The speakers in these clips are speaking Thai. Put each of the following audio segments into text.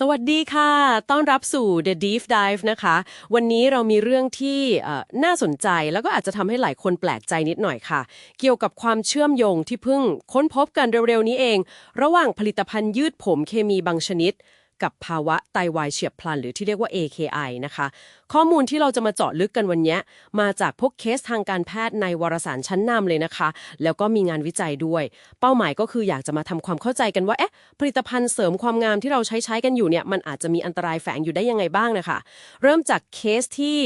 สวัสดีค่ะ ต้อนรับสู่ The Deep Dive นะคะ วันนี้เรามีเรื่องที่น่าสนใจแล้วก็อาจจะทำให้หลายคนแปลกใจนิดหน่อยค่ะ เกี่ยวกับความเชื่อมโยงที่เพิ่งค้นพบกันเร็วๆนี้เอง ระหว่างผลิตภัณฑ์ยืดผมเคมีบางชนิด กับภาวะไตวายเฉียบพลัน หรือที่เรียกว่า AKI นะคะ ข้อมูลที่เราจะมาเจาะลึกกันวันนี้ มาจากพวกเคสทางการแพทย์ในวารสารชั้นนำเลยนะคะ แล้วก็มีงานวิจัยด้วย เป้าหมายก็คืออยากจะมาทำความเข้าใจกันว่าเอ๊ะผลิตภัณฑ์เสริมความงามที่เราใช้ใช้กันอยู่เนี่ยมันอาจจะมีอันตรายแฝงอยู่ได้ยังไงบ้างนะคะ เริ่มจากเคสที่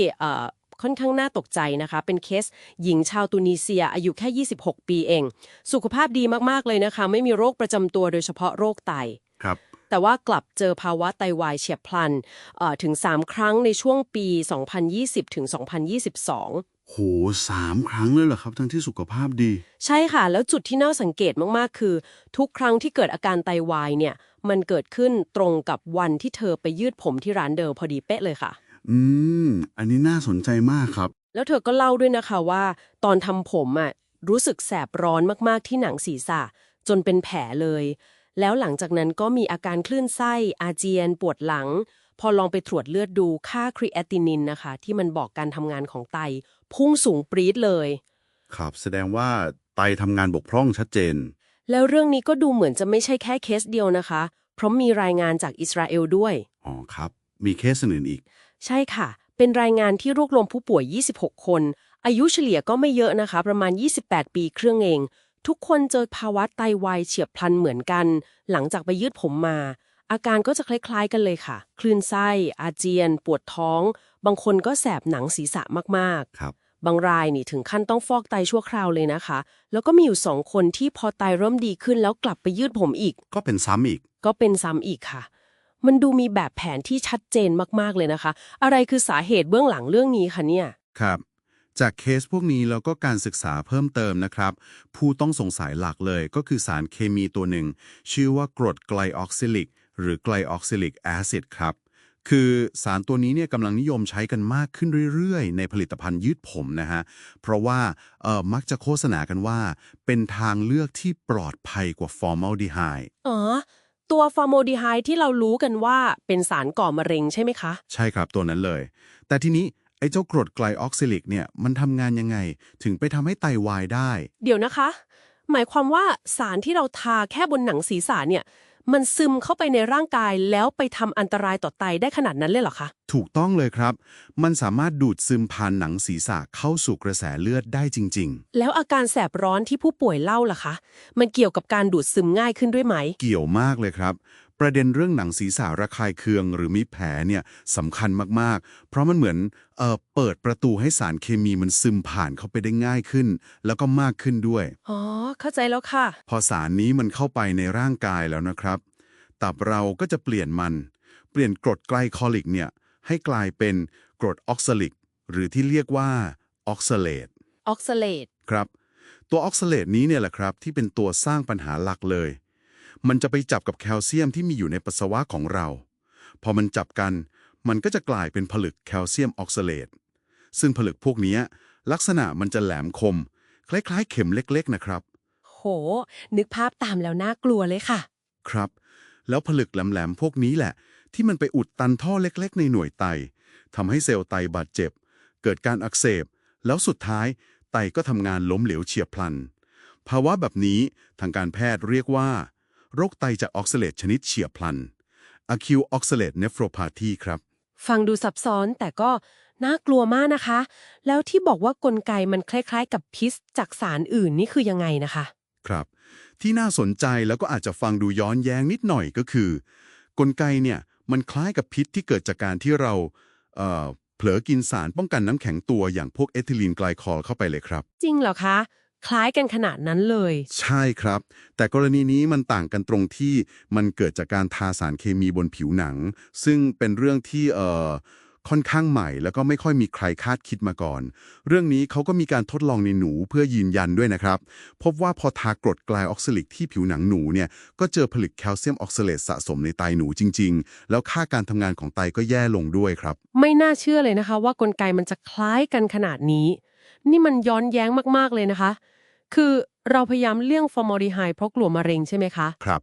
ค่อนข้างน่าตกใจนะคะ เป็นเคสหญิงชาวตุนิเซียอายุแค่ 26 ปีเอง สุขภาพดีมาก ๆ เลยนะคะ ไม่มีโรคประจำตัวโดยเฉพาะโรคไตครับ แต่ว่ากลับเจอภาวะไตวายเฉียบพลันเอ่อถึง 3 ครั้งในช่วงปี 2020 ถึง 2022โหสามครั้งเลยเหรอครับ ทั้งที่สุขภาพดี ใช่ค่ะ แล้วจุดที่น่าสังเกตมากๆ คือ ทุกครั้งที่เกิดอาการไตวายเนี่ย มันเกิดขึ้นตรงกับวันที่เธอไปยืดผมที่ร้านเดิมพอดีเป๊ะเลยค่ะ อืม อันนี้น่าสนใจมากครับ แล้วเธอก็เล่าด้วยนะคะว่า ตอนทำผมอะรู้สึกแสบร้อนมากๆที่หนังศีรษะ จนเป็นแผลเลย แล้วหลังจากนั้นก็มีอาการคลื่นไส้ อาเจียน ปวดหลัง พอลองไปตรวจเลือดดูค่าครีแอตินินนะคะ ที่มันบอกการทำงานของไต พุ่งสูงปรี๊ดเลย ครับ แสดงว่าไตทำงานบกพร่องชัดเจน แล้วเรื่องนี้ก็ดูเหมือนจะไม่ใช่แค่เคสเดียวนะคะ เพราะมีรายงานจากอิสราเอลด้วย อ๋อครับ มีเคสอื่นอีก ใช่ค่ะ เป็นรายงานที่รวบรวมผู้ป่วย 26 คน อายุเฉลี่ยก็ไม่เยอะนะคะ ประมาณ 28 ปีเครื่องเอง ทุกคนเจอภาวะไตวายเฉียบพลันเหมือนกัน หลังจากไปยืดผมมา อาการก็จะคล้ายๆกันเลยค่ะ คลื่นไส้ อาเจียน ปวดท้อง บางคนก็แสบหนังศีรษะมากๆ ครับ บางรายนี่ถึงขั้นต้องฟอกไตชั่วคราวเลยนะคะ แล้วก็มีอยู่สองคนที่พอไตเริ่มดีขึ้นแล้วกลับไปยืดผมอีก ก็เป็นซ้ำอีก ก็เป็นซ้ำอีกค่ะ มันดูมีแบบแผนที่ชัดเจนมากๆเลยนะคะ อะไรคือสาเหตุเบื้องหลังเรื่องนี้คะเนี่ย ครับ จากเคสพวกนี้แล้วก็การศึกษาเพิ่มเติมนะครับ ผู้ต้องสงสัยหลักเลยก็คือสารเคมีตัวหนึ่ง ชื่อว่ากรดไกลออกซิลิก หรือไกลออกซิลิกแอซิดครับ คือสารตัวนี้เนี่ยกำลังนิยมใช้กันมากขึ้นเรื่อยๆ ในผลิตภัณฑ์ยืดผมนะฮะ เพราะว่าเอ่อมักจะโฆษณากันว่า เป็นทางเลือกที่ปลอดภัยกว่าฟอร์มัลดีไฮด์อ๋อตัวฟอร์โมดีไฮด์ที่เรารู้กันว่าเป็นสารก่อมะเร็งใช่ไหมคะ ใช่ครับตัวนั้นเลย แต่ทีนี้ ไอ้เจ้ากรดไกลออกซิลิกเนี่ยมันทำงานยังไง ถึงไปทำให้ไตวายได้ เดี๋ยวนะคะ หมายความว่าสารที่เราทาแค่บนหนังศีรษะเนี่ย มันซึมเข้าไปในร่างกายแล้วไปทำอันตรายต่อไตได้ขนาดนั้นเลยเหรอคะ ถูกต้องเลยครับ มันสามารถดูดซึมผ่านหนังศีรษะเข้าสู่กระแสเลือดได้จริง แล้วอาการแสบร้อนที่ผู้ป่วยเล่าล่ะคะ มันเกี่ยวกับการดูดซึมง่ายขึ้นด้วยไหม ๆ เกี่ยวมากเลยครับ ประเด็นเรื่องหนังศีรษะระคายเคืองหรือมีแผลเนี่ยสำคัญมากๆ เพราะมันเหมือนเอ่อเปิดประตูให้สารเคมีมันซึมผ่านเข้าไปได้ง่ายขึ้น แล้วก็มากขึ้นด้วย อ๋อ เข้าใจแล้วค่ะ พอสารนี้มันเข้าไปในร่างกายแล้วนะครับ ตับเราก็จะเปลี่ยนมัน เปลี่ยนกรดไกลคอลิกเนี่ยให้กลายเป็นกรดออกซาลิก หรือที่เรียกว่าออกซาเลตออกซาเลตครับ ตัวออกซาเลตนี้เนี่ยแหละครับที่เป็นตัวสร้างปัญหาหลักเลย มันจะไปจับกับแคลเซียมที่มีอยู่ในปัสสาวะของเรา พอมันจับกัน มันก็จะกลายเป็นผลึกแคลเซียมออกซาเลต ซึ่งผลึกพวกเนี้ยลักษณะมันจะแหลมคม คล้ายๆ เข็มเล็กๆนะครับ โห นึกภาพตามแล้วน่ากลัวเลยค่ะ ครับ แล้วผลึกแหลมๆพวกนี้แหละ ที่มันไปอุดตันท่อเล็กๆ ในหน่วยไตทำให้เซลล์ไตบาดเจ็บ เกิดการอักเสบ แล้วสุดท้ายไตก็ทำงานล้มเหลวเฉียบพลัน ภาวะแบบนี้ทางการแพทย์เรียกว่า โรคไตจากออกซาเลตชนิดเฉียบพลัน acute oxalate nephropathy ครับ ฟังดูซับซ้อนแต่ก็น่ากลัวมากนะคะ แล้วที่บอกว่ากลไกมันคล้ายๆ กับพิษจากสารอื่นนี่คือยังไงนะคะ ครับ ที่น่าสนใจแล้วก็อาจจะฟังดูย้อนแย้งนิดหน่อยก็คือ กลไกเนี่ยมันคล้ายกับพิษที่เกิดจากการที่เราเอ่อเผลอกินสารป้องกันน้ำแข็งตัวอย่างพวกเอทิลีนไกลคอลเข้าไปเลยครับ จริงเหรอคะ คล้ายกันขนาดนั้นเลย ใช่ครับ แต่กรณีนี้มันต่างกันตรงที่มันเกิดจากการทาสารเคมีบนผิวหนัง ซึ่งเป็นเรื่องที่เอ่อค่อนข้างใหม่ แล้วก็ไม่ค่อยมีใครคาดคิดมาก่อน เรื่องนี้เขาก็มีการทดลองในหนูเพื่อยืนยันด้วยนะครับ พบว่าพอทากรดไกลออกซิลิกที่ผิวหนังหนูเนี่ยก็เจอผลึกแคลเซียมออกซาเลตสะสมในไตหนูจริง ๆ แล้วค่าการทำงานของไตก็แย่ลงด้วยครับ ไม่น่าเชื่อเลยนะคะ ว่ากลไกมันจะคล้ายกันขนาดนี้ นี่มันย้อนแย้งมากๆเลยนะคะ คือเราพยายามเลี่ยงฟอร์มอลดีไฮด์เพราะกลัวมะเร็งใช่ไหมคะ ครับ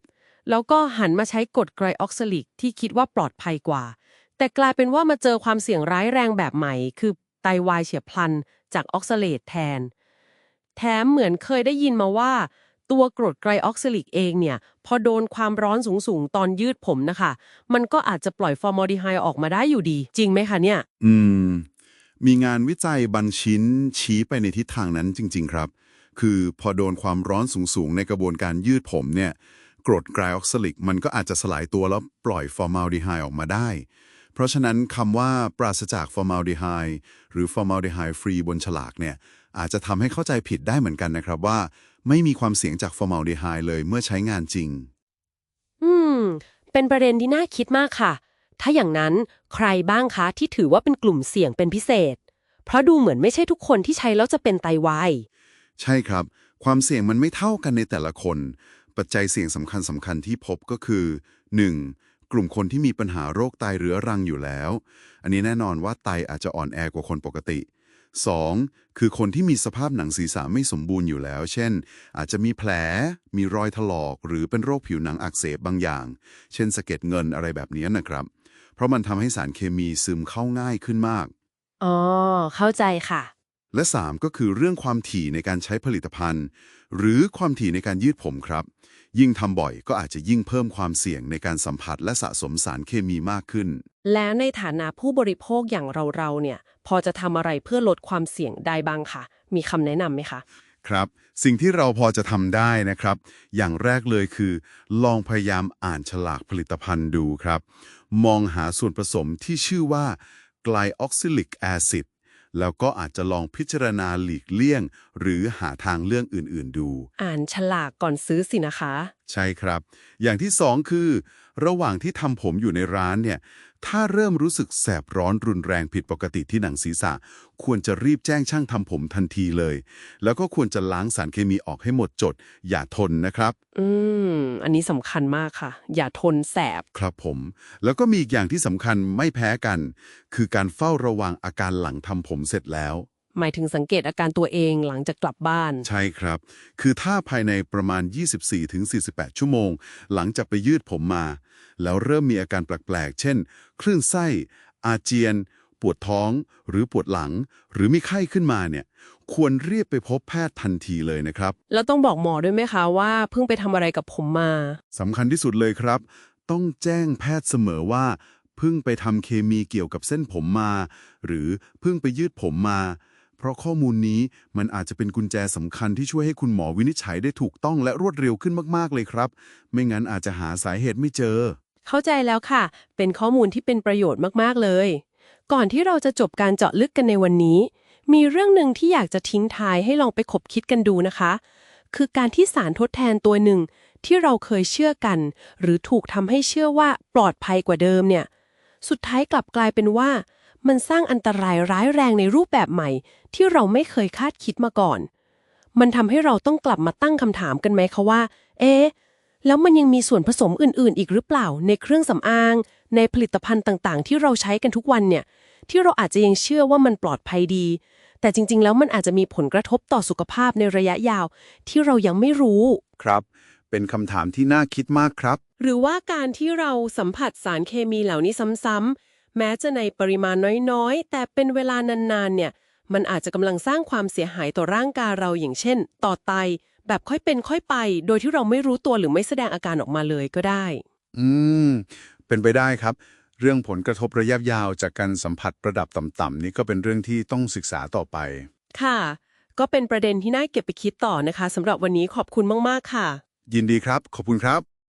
แล้วก็หันมาใช้กรดไกลออกซาลิกที่คิดว่าปลอดภัยกว่า แต่กลายเป็นว่ามาเจอความเสี่ยงร้ายแรงแบบใหม่ คือไตวายเฉียบพลัน จากออกซาเลตแทน แถมเหมือนเคยได้ยินมาว่า ตัวกรดไกลออกซาลิกเองเนี่ย พอโดนความร้อนสูงๆ ตอนยืดผมนะคะ มันก็อาจจะปล่อยฟอร์มอลดีไฮด์ออกมาได้อยู่ดี จริงไหมคะเนี่ย อืม มีงานวิจัยบัญชิ้นชี้ไปในทิศทางนั้นจริง ๆ ครับ คือพอโดนความร้อนสูง ๆ ในกระบวนการยืดผมเนี่ยกรดไกลออกซาลิกมันก็อาจจะสลายตัวแล้วปล่อยฟอร์มาลดีไฮด์ออกมาได้ เพราะฉะนั้นคำว่าปราศจากฟอร์มาลดีไฮด์หรือฟอร์มาลดีไฮด์ฟรีบนฉลากเนี่ยอาจจะทำให้เข้าใจผิดได้เหมือนกันนะครับว่า ไม่มีความเสี่ยงจากฟอร์มาลดีไฮด์เลยเมื่อใช้งานจริง อืม เป็นประเด็นที่น่าคิดมากค่ะ ถ้าอย่างนั้นใครบ้างคะที่ถือว่าเป็นกลุ่มเสี่ยงเป็นพิเศษ เพราะดูเหมือนไม่ใช่ทุกคนที่ใช้แล้วจะเป็นไตวาย ใช่ครับ ความเสี่ยงมันไม่เท่ากันในแต่ละคน ปัจจัยเสี่ยงสำคัญสำคัญที่พบก็คือ 1. กลุ่มคนที่มีปัญหาโรคไตเรื้อรังอยู่แล้ว อันนี้แน่นอนว่าไตอาจจะอ่อนแอกว่าคนปกติ 2. คือคนที่มีสภาพหนังศีรษะไม่สมบูรณ์อยู่แล้ว เช่น อาจจะมีแผล มีรอยถลอก หรือเป็นโรคผิวหนังอักเสบบางอย่าง เช่นสะเก็ดเงินอะไรแบบนี้นะครับ เพราะมันทำให้สารเคมีซึมเข้าง่ายขึ้นมาก อ๋อ เข้าใจค่ะ และ 3 ก็คือเรื่องความถี่ในการใช้ผลิตภัณฑ์ หรือความถี่ในการยืดผมครับ ยิ่งทำบ่อยก็อาจจะยิ่งเพิ่มความเสี่ยงในการสัมผัสและสะสมสารเคมีมากขึ้น และในฐานะผู้บริโภคอย่างเราๆเนี่ย พอจะทำอะไรเพื่อลดความเสี่ยงได้บ้างคะมีคำแนะนำไหมคะ ครับ สิ่งที่เราพอจะทำได้นะครับ อย่างแรกเลยคือ ลองพยายามอ่านฉลากผลิตภัณฑ์ดูครับ มองหาส่วนผสมที่ชื่อว่าไกลออกซิลิกแอซิดแล้วก็อาจจะลองพิจารณาหลีกเลี่ยง หรือหาทางเรื่องอื่น ๆ ดู อ่านฉลากก่อนซื้อสินะคะใช่ครับ อย่างที่สองคือ ระหว่างที่ทำผมอยู่ในร้านเนี่ย ถ้าเริ่มรู้สึกแสบร้อนรุนแรงผิดปกติที่หนังศีรษะ ควรจะรีบแจ้งช่างทำผมทันทีเลย แล้วก็ควรจะล้างสารเคมีออกให้หมดจด อย่าทนนะครับ อืม อันนี้สำคัญมากค่ะ อย่าทนแสบ ครับผม แล้วก็มีอีกอย่างที่สำคัญไม่แพ้กัน คือการเฝ้าระวังอาการหลังทำผมเสร็จแล้ว หมายถึงสังเกตอาการตัวเองหลังจากกลับบ้าน ใช่ครับ คือถ้าภายในประมาณ 24-48 ชั่วโมง หลังจากไปยืดผมมา แล้วเริ่มมีอาการแปลกๆ เช่น คลื่นไส้ อาเจียน ปวดท้อง หรือปวดหลัง หรือมีไข้ขึ้นมาเนี่ย ควรรีบไปพบแพทย์ทันทีเลยนะครับ แล้วต้องบอกหมอด้วยไหมคะว่าเพิ่งไปทำอะไรกับผมมา สำคัญที่สุดเลยครับ ต้องแจ้งแพทย์เสมอว่า เพิ่งไปทำเคมีเกี่ยวกับเส้นผมมา หรือเพิ่งไปยืดผมมา เพราะข้อมูลนี้มันอาจจะเป็นกุญแจสำคัญที่ช่วยให้คุณหมอวินิจฉัยได้ถูกต้องและรวดเร็วขึ้นมาก ๆ เลยครับ ไม่งั้นอาจจะหาสาเหตุไม่เจอ เข้าใจแล้วค่ะ เป็นข้อมูลที่เป็นประโยชน์มากๆเลย ก่อนที่เราจะจบการเจาะลึกกันในวันนี้ มีเรื่องหนึ่งที่อยากจะทิ้งท้ายให้ลองไปคบคิดกันดูนะคะ คือการที่สารทดแทนตัวหนึ่งที่เราเคยเชื่อกัน หรือถูกทำให้เชื่อว่าปลอดภัยกว่าเดิมเนี่ย สุดท้ายกลับกลายเป็นว่า มันสร้างอันตรายร้ายแรงในรูปแบบใหม่ ที่เราไม่เคยคาดคิดมาก่อน มันทำให้เราต้องกลับมาตั้งคำถามกันไหมคะว่า เอ๊ะแล้วมันยังมีส่วนผสมอื่น ๆ อีกหรือเปล่า ในเครื่องสำอาง ในผลิตภัณฑ์ต่าง ๆ ที่เราใช้กันทุกวันเนี่ย ที่เราอาจจะยังเชื่อว่ามันปลอดภัยดี แต่จริง ๆ แล้วมันอาจจะมีผลกระทบต่อสุขภาพในระยะยาว ที่เรายังไม่รู้ ครับ เป็นคำถามที่น่าคิดมากครับ หรือว่าการที่เราสัมผัสสารเคมีเหล่านี้ซ้ำๆ แม้จะในปริมาณน้อยๆ แต่เป็นเวลานานๆเนี่ยมันอาจจะกำลังสร้างความเสียหายต่อร่างกายเราอย่างเช่น ต่อไต แบบค่อยเป็นค่อยไป โดยที่เราไม่รู้ตัวหรือไม่แสดงอาการออกมาเลยก็ได้ อืม เป็นไปได้ครับ เรื่องผลกระทบระยะยาวจากการสัมผัสระดับต่ำๆนี่ก็เป็นเรื่องที่ต้องศึกษาต่อไป ค่ะ ก็เป็นประเด็นที่น่าเก็บไปคิดต่อนะคะสำหรับวันนี้ขอบคุณมากๆค่ะ ยินดีครับ ขอบคุณครับ